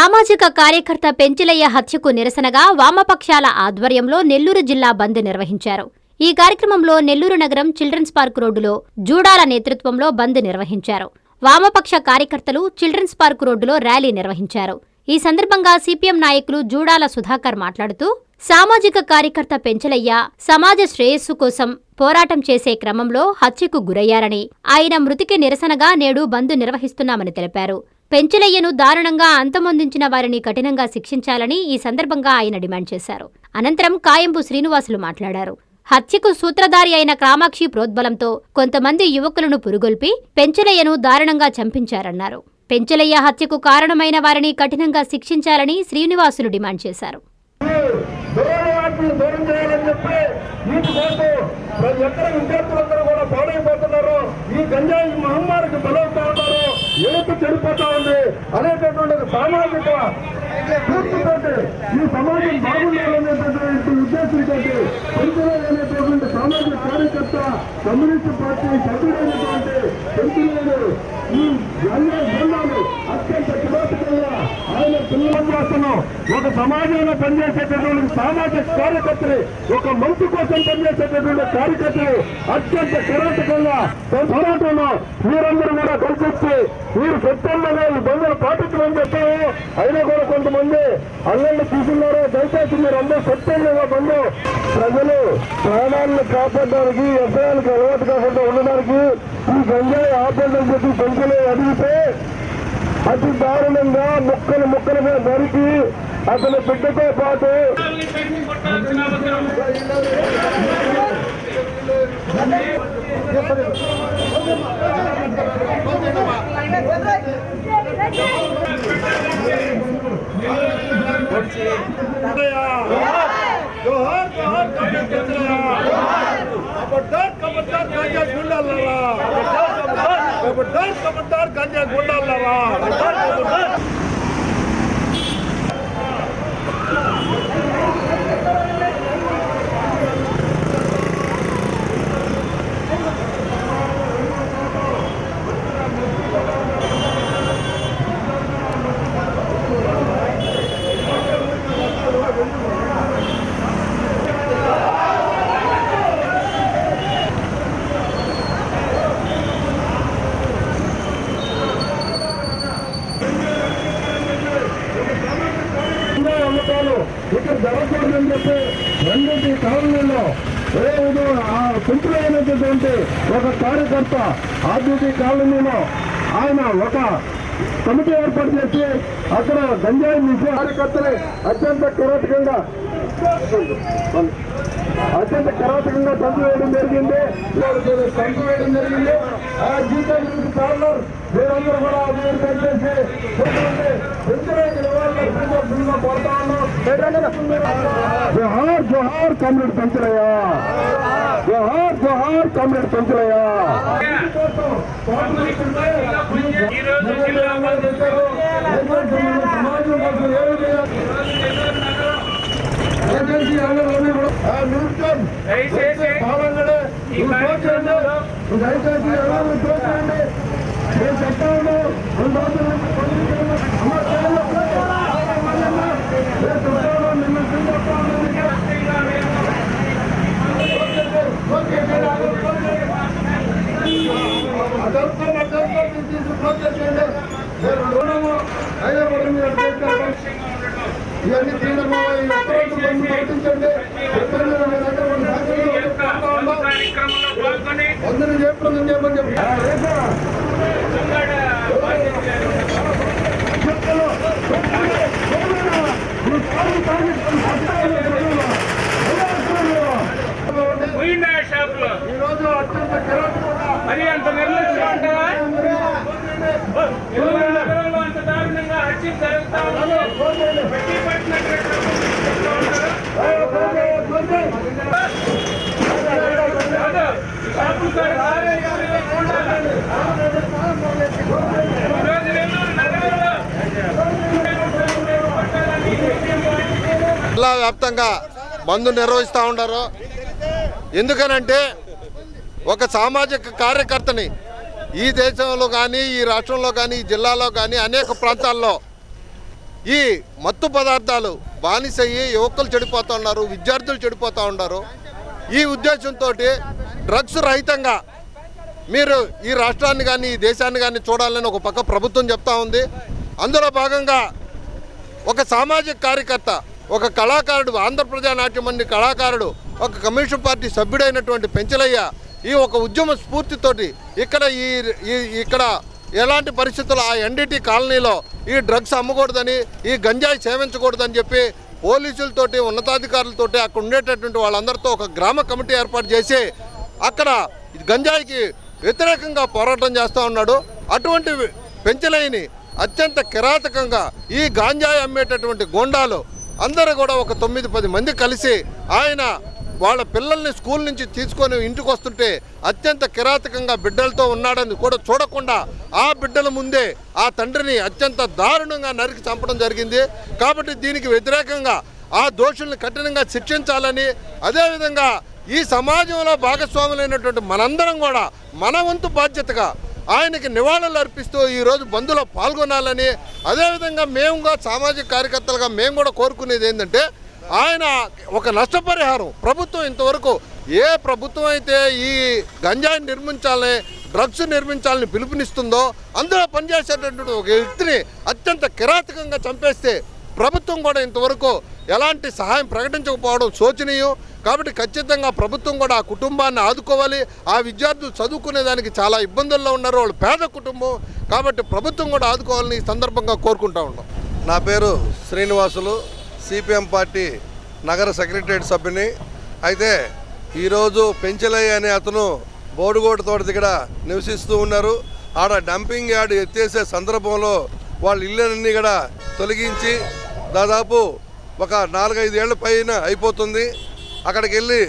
సామాజిక కార్యకర్త పెంచిలయ్య హత్యకు నిరసనగా వామపక్షాల ఆధ్వర్యంలో నెల్లూరు జిల్లా బంద్ నిర్వహించారు. ఈ కార్యక్రమంలో నెల్లూరు నగరం చిల్డ్రన్స్ పార్క్ రోడ్డులో జూడాల నేతృత్వంలో బంద్ నిర్వహించారు. వామపక్ష కార్యకర్తలు చిల్డ్రన్స్ పార్క్ రోడ్డులో ర్యాలీ నిర్వహించారు. ఈ సందర్భంగా సిపిఎం నాయకులు జూడాల సుధాకర్ మాట్లాడుతూ సామాజిక కార్యకర్త పెంచలయ్య సమాజ శ్రేయస్సు కోసం పోరాటం చేసే క్రమంలో హత్యకు గురయ్యారని ఆయన మృతికి నిరసనగా నేడు బంద్ నిర్వహిస్తున్నామని తెలిపారు. పెంచలయ్యను దారుణంగా అంతమొందించిన వారిని కఠినంగా శిక్షించాలని ఈ సందర్భంగా ఆయన డిమాండ్ చేశారు. అనంతరం కాయంపు శ్రీనివాసులు మాట్లాడారు. హత్యకు సూత్రధారి అయిన కామాక్షి ప్రోద్బలంతో కొంతమంది యువకులను పురుగొల్పి పెంచలయ్యను దారుణంగా చంపించారన్నారు. పెంచలయ్య హత్యకు కారణమైన వారిని కఠినంగా శిక్షించాలని శ్రీనివాసులు డిమాండ్ చేశారు. ఈ గంజాయి మహమ్మారికి బలవుతా ఉన్నారు యువత చెడిపోతా ఉంది అనేటటువంటి సామాజిక స్ఫూర్తితోటి ఈ సమాజం బాగుండాలనేటటువంటి ఉద్దేశంతో పెంచులేదు అనేటటువంటి సామాజిక కార్యకర్త కమ్యూనిస్ట్ పార్టీ సభ్యుడైనటువంటి పెంచులేదు ఈ గంజాయి అత్యంత కిరాతకంగా ఆయన పిల్లలు చేస్తున్నాం ఒక సమాజంలో పనిచేసేటటువంటి సామాజిక కార్యకర్తలు ఒక మంచి కోసం పనిచేసేటటువంటి కార్యకర్తలు అత్యంత కిరాతకంగా పోరాటంలో మీరందరూ కూడా కలిసి మీరు సత్యంగా ఈ బంధువులు పాటించమని చెప్పారు. అయినా కూడా కొంతమంది అల్లెళ్ళు తీసుకున్నారు దయచేసి మీరు అందరూ సత్యంగా బంధు ప్రజలు ప్రాణాలను కాపాడడానికి వ్యవసాయాలకు అలవాటు కాకుండా ఉండడానికి ఈ గంజాయి ఆపేదని చెప్పి పెంచలే అడిగితే అతి దారుణంగా ముక్కలు ముక్కలుగా నరికి అతని బిడ్డతో పాటు జోహార్ జోహార్ ఖబర్దార్ ఖబర్దార్ గాంజా గుండాలరా கபட்டார் கபட்டார் கஞ்சா கொண்டாடலாமா? கபட்டார் கபட்டார் జరగకూడదని చెప్పి రెండింటి కాలనీలో ఏదో ఆ కుంటులైనటువంటి ఒక కార్యకర్త ఆర్బీటీ కాలనీలో ఆయన ఒక కమిటీ ఏర్పాటు చేసి అక్కడ గంజాయి కార్యకర్తలే అత్యంత కిరాతకంగా అత్యంత కిరాతకంగా చంపివేయడం జరిగింది చంపివేయడం జరిగింది ఆ గీతా యూత్ పార్లర్ మీరందరూ కూడా అభివృద్ధి చేసి కొడతా ఉన్నాం జోహార్ జోహార్ కామ్రేడ్ పెంచలయ్య జోహార్ జోహార్ కామ్రేడ్ పెంచలయ్య ఈ రోజు జిల్లాలో సమాజం కోసం ఏమి చేయాలి దయచేసి అందరూ కూడా ఆ నిమిషం దయచేసి పాలనలో ఈ కార్యక్రమంలో దయచేసి అందరూ చూడండి నేను చెప్తాను రెండు రోజుల నుంచి పొందుతున్నాను. అమ్మ, చేయాలి. నేను చెప్తాను, నిన్న చెప్తాను. అదంతా అదంతా తీసి క్లోజ్ చేసేయండి. నేను రుణము అయినా కూడా మీరు చేస్తారు. ఇవన్నీ తీవ్రమా ఈ ఒక్కరోజు బంద్ పాటించండి ఎప్పుడైనా మీ దగ్గర ఉన్న సాక్షులు చెప్తా ఉన్నాం. కార్యక్రమంలో పాల్గొని అందరూ చెప్పడం చెప్పని అత్యంత మరి అంత నిర్లక్ష్యం అంటావా? అంత దారుణంగా జరుగుతా పెట్టి పట్టినట్టు షాపులు కాదు. ఈరోజు నెల్లూరు నగరంలో జిల్లా వ్యాప్తంగా మందు నిర్వహిస్తూ ఉన్నారు ఎందుకనంటే ఒక సామాజిక కార్యకర్తని ఈ దేశంలో కానీ ఈ రాష్ట్రంలో కానీ ఈ జిల్లాలో కానీ అనేక ప్రాంతాల్లో ఈ మత్తు పదార్థాలు బానిసయ్యి యువకులు చెడిపోతూ ఉన్నారు విద్యార్థులు చెడిపోతూ ఉన్నారు. ఈ ఉద్దేశంతో డ్రగ్స్ రహితంగా మీరు ఈ రాష్ట్రాన్ని కానీ ఈ దేశాన్ని కానీ చూడాలని ఒక పక్క ప్రభుత్వం చెప్తా ఉంది. అందులో భాగంగా ఒక సామాజిక కార్యకర్త ఒక కళాకారుడు ఆంధ్రప్రదేశ్ నాట్యమండి కళాకారుడు ఒక కమ్యూనిస్ట్ పార్టీ సభ్యుడైనటువంటి పెంచలయ్య ఈ ఒక ఉద్యమ స్ఫూర్తితోటి ఇక్కడ ఈ ఈ- ఇక్కడ ఎలాంటి పరిస్థితులు ఆ ఎన్డీటీ కాలనీలో ఈ డ్రగ్స్ అమ్మకూడదని ఈ గంజాయి సేవించకూడదని చెప్పి పోలీసులతోటి ఉన్నతాధికారులతోటి అక్కడ ఉండేటటువంటి వాళ్ళందరితో ఒక గ్రామ కమిటీ ఏర్పాటు చేసి అక్కడ గంజాయికి వ్యతిరేకంగా పోరాటం చేస్తూ ఉన్నాడు. అటువంటి పెంచలేని అత్యంత కిరాతకంగా ఈ గాంజాయి అమ్మేటటువంటి గోండాలు అందరూ కూడా ఒక తొమ్మిది పది మంది కలిసి ఆయన వాళ్ళ పిల్లల్ని స్కూల్ నుంచి తీసుకొని ఇంటికి వస్తుంటే అత్యంత కిరాతకంగా బిడ్డలతో ఉన్నాడని కూడా చూడకుండా ఆ బిడ్డల ముందే ఆ తండ్రిని అత్యంత దారుణంగా నరికి చంపడం జరిగింది. కాబట్టి దీనికి వ్యతిరేకంగా ఆ దోషుల్ని కఠినంగా శిక్షించాలని అదేవిధంగా ఈ సమాజంలో భాగస్వాములైనటువంటి మనందరం కూడా మన వంతు బాధ్యతగా ఆయనకి నివాళులు అర్పిస్తూ ఈరోజు బంధులో పాల్గొనాలని అదేవిధంగా మేము కూడా సామాజిక కార్యకర్తలుగా మేము కూడా కోరుకునేది ఏంటంటే ఆయన ఒక నష్టపరిహారం ప్రభుత్వం ఇంతవరకు ఏ ప్రభుత్వం అయితే ఈ గంజాయిని నిర్మించాలని డ్రగ్స్ నిర్మించాలని పిలుపునిస్తుందో అందులో పనిచేసేటటువంటి ఒక వ్యక్తిని అత్యంత కిరాతకంగా చంపేస్తే ప్రభుత్వం కూడా ఇంతవరకు ఎలాంటి సహాయం ప్రకటించకపోవడం శోచనీయం. కాబట్టి ఖచ్చితంగా ప్రభుత్వం కూడా ఆ కుటుంబాన్ని ఆదుకోవాలి. ఆ విద్యార్థులు చదువుకునే దానికి చాలా ఇబ్బందుల్లో ఉన్నారు. వాళ్ళు పేద కుటుంబం కాబట్టి ప్రభుత్వం కూడా ఆదుకోవాలని ఈ సందర్భంగా కోరుకుంటా ఉన్నాం. నా పేరు శ్రీనివాసులు సిపిఎం పార్టీ నగర సెక్రటరియట్ సభ్యుని. అయితే ఈరోజు పెంచలయ్య అనే అతను బోడుగోడు తోట దగ్గర నివసిస్తూ ఉన్నారు. ఆడ డంపింగ్ యార్డ్ ఎత్తేసే సందర్భంలో వాళ్ళ ఇళ్ళన్నీ కూడా తొలగించి దాదాపు ఒక నాలుగైదు ఏళ్ళ పైన అయిపోతుంది. అక్కడికి వెళ్ళి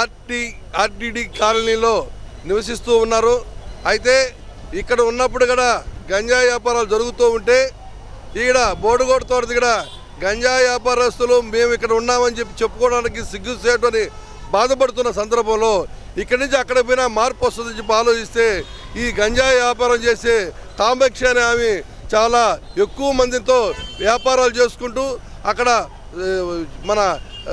ఆర్టీ ఆర్టీడీ కాలనీలో నివసిస్తూ ఉన్నారు. అయితే ఇక్కడ ఉన్నప్పుడు కూడా గంజాయి వ్యాపారాలు జరుగుతూ ఉంటే ఇక్కడ బోడుగోడు తోట దగ్గర గంజాయి వ్యాపారస్తులు మేము ఇక్కడ ఉన్నామని చెప్పి చెప్పుకోవడానికి సిగ్గుసేటు అని బాధపడుతున్న సందర్భంలో ఇక్కడి నుంచి అక్కడ పోయినా మార్పు వస్తుందని చెప్పి ఆలోచిస్తే ఈ గంజాయి వ్యాపారం చేసే తాంబక్షి అనే ఆమె చాలా ఎక్కువ మందితో వ్యాపారాలు చేసుకుంటూ అక్కడ మన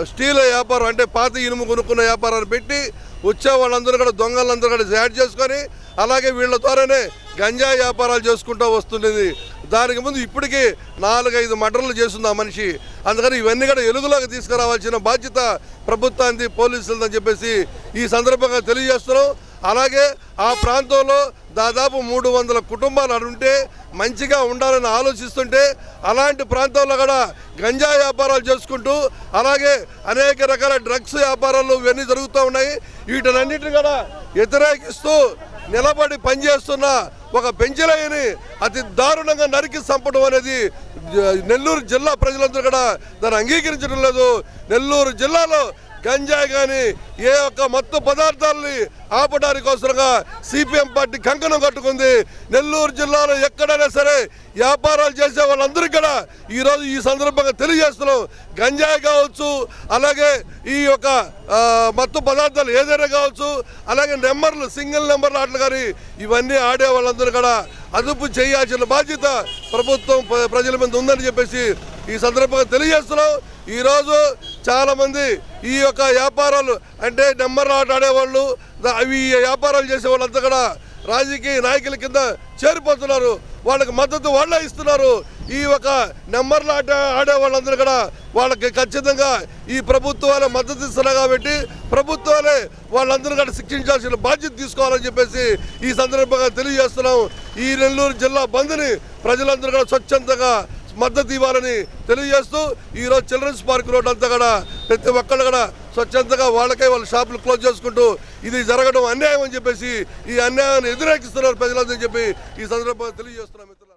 స్టీల్ వ్యాపారం అంటే పాత ఇనుము కొనుక్కున్న వ్యాపారాన్ని పెట్టి వచ్చే వాళ్ళందరూ కూడా దొంగలందరూ కూడా యాడ్ చేసుకొని అలాగే వీళ్ళ ద్వారానే గంజా వ్యాపారాలు చేసుకుంటూ వస్తుండేది. దానికి ముందు ఇప్పటికీ నాలుగైదు మటర్లు చేస్తుంది ఆ మనిషి. అందుకని ఇవన్నీ కూడా ఎలుగులోకి తీసుకురావాల్సిన బాధ్యత ప్రభుత్వానికి పోలీసులదని చెప్పేసి ఈ సందర్భంగా తెలియజేస్తున్నాం. అలాగే ఆ ప్రాంతంలో దాదాపు మూడు వందల కుటుంబాలు అడుంటే ఉంటే మంచిగా ఉండాలని ఆలోచిస్తుంటే అలాంటి ప్రాంతాల్లో కూడా గంజా వ్యాపారాలు చేసుకుంటూ అలాగే అనేక రకాల డ్రగ్స్ వ్యాపారాలు ఇవన్నీ జరుగుతూ ఉన్నాయి. వీటన్నిటిని కూడా వ్యతిరేకిస్తూ నిలబడి పనిచేస్తున్న ఒక పెంచలేని అతి దారుణంగా నరికి చంపడం అనేది నెల్లూరు జిల్లా ప్రజలందరూ కూడా దాన్ని అంగీకరించడం లేదు. నెల్లూరు జిల్లాలో గంజాయి కానీ ఏ ఒక్క మత్తు పదార్థాలని ఆపడానికి కోసంగా సిపిఎం పార్టీ కంకణం కట్టుకుంది. నెల్లూరు జిల్లాలో ఎక్కడైనా సరే వ్యాపారాలు చేసే వాళ్ళందరికీ కూడా ఈరోజు ఈ సందర్భంగా తెలియజేస్తున్నాం. గంజాయి కావచ్చు అలాగే ఈ యొక్క మత్తు పదార్థాలు ఏదైనా కావచ్చు అలాగే నెంబర్లు సింగిల్ నెంబర్లు ఆటలు కానీ ఇవన్నీ ఆడే వాళ్ళందరూ కూడా అదుపు చేయాల్సిన బాధ్యత ప్రభుత్వం ప్ర- ప్రజల మీద ఉందని చెప్పేసి ఈ సందర్భంగా తెలియజేస్తున్నాం. ఈరోజు చాలామంది ఈ యొక్క వ్యాపారాలు అంటే నెంబర్ ఆట ఆడేవాళ్ళు అవి వ్యాపారాలు చేసే వాళ్ళంతా కూడా రాజకీయ నాయకుల కింద చేరిపోతున్నారు. వాళ్ళకి మద్దతు వాళ్ళే ఇస్తున్నారు. ఈ ఒక నెంబర్లు ఆట ఆడే వాళ్ళందరూ కూడా వాళ్ళకి ఖచ్చితంగా ఈ ప్రభుత్వాలే మద్దతు ఇస్తున్నారు కాబట్టి ప్రభుత్వాలే వాళ్ళందరూ కూడా శిక్షించాల్సిన బాధ్యత తీసుకోవాలని చెప్పేసి ఈ సందర్భంగా తెలియజేస్తున్నాం. ఈ నెల్లూరు జిల్లా బంద్ని ప్రజలందరూ కూడా స్వచ్ఛందంగా మద్దతు ఇవ్వాలని తెలియజేస్తూ ఈరోజు చిల్డ్రన్స్ పార్క్ రోడ్ అంతా కూడా ప్రతి ఒక్కళ్ళు కూడా స్వచ్ఛందంగా వాళ్ళకే వాళ్ళ షాపులు క్లోజ్ చేసుకుంటూ ఇది జరగడం అన్యాయం అని చెప్పేసి ఈ అన్యాయాన్ని వ్యతిరేకిస్తున్నారు ప్రజలందరూ చెప్పి ఈ సందర్భంగా తెలియజేస్తున్నాం మిత్రులు